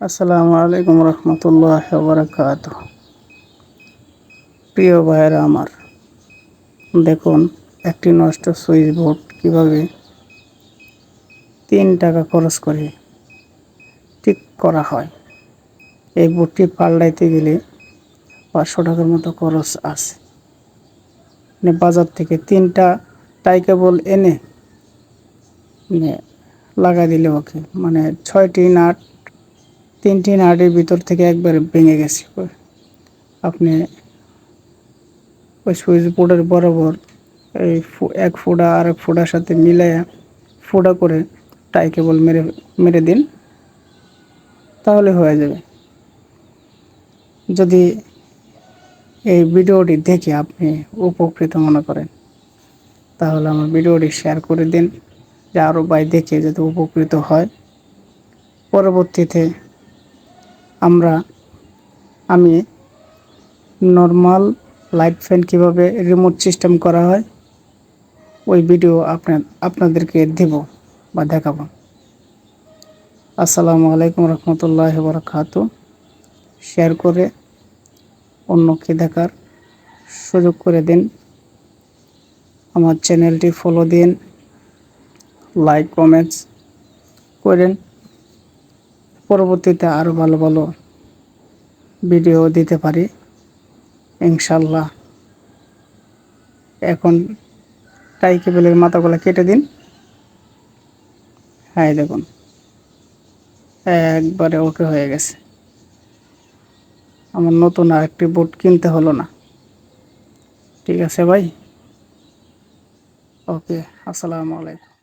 আসসালামু আলাইকুম রহমতুল্লাহ বারাকাত প্রিয় ভাইয়েরা আমার, দেখুন, একটি নষ্ট সুইচ বোর্ড কীভাবে তিন টাকা খরচ করে ঠিক করা হয়। এই বোর্ডটি পাল্টাইতে গেলে পাঁচশো টাকার মতো খরচ আছে। মানে বাজার থেকে তিনটা টাই কেবল এনে মানে লাগা দিলে ওকে। মানে ছয়টি নাট তিনটি নাটের ভিতর থেকে একবারে ভেঙে গেছে আপনি ওই সুইচ বোর্ডের বরাবর এই এক ফোঁটা আর এক ফোঁটার সাথে মিলাইয়া ফোঁটা করে টাই কেবল মেরে মেরে দিন, তাহলে হয়ে যাবে। যদি এই ভিডিওটি দেখে আপনি উপকৃত মনে করেন, তাহলে আমার ভিডিওটি শেয়ার করে দিন, যে আরও ভাই দেখে যাতে উপকৃত হয়। পরবর্তীতে আমরা, আমি নর্মাল লাইট ফ্যান কীভাবে রিমোট সিস্টেম করা হয়, ওই ভিডিও আপনার, আপনাদেরকে দেব বা দেখাবো। আসসালামু আলাইকুম রহমতুল্লাহ বরকাত। শেয়ার করে অন্যকে দেখার সুযোগ করে দিন। আমার চ্যানেলটি ফলো দিন লাইক কমেন্টস করেন। পরবর্তীতে আরও ভালো ভালো ভিডিও দিতে পারি, ইনশাল্লাহ। এখন টাই কেবেলের মাথাগুলো কেটে দিন। হ্যাঁ দেখুন, একবারে ওকে হয়ে গেছে। আমার নতুন আরেকটি বোট কিনতে হলো না। ঠিক আছে ভাই? ওকে আসসালামু আলাইকুম।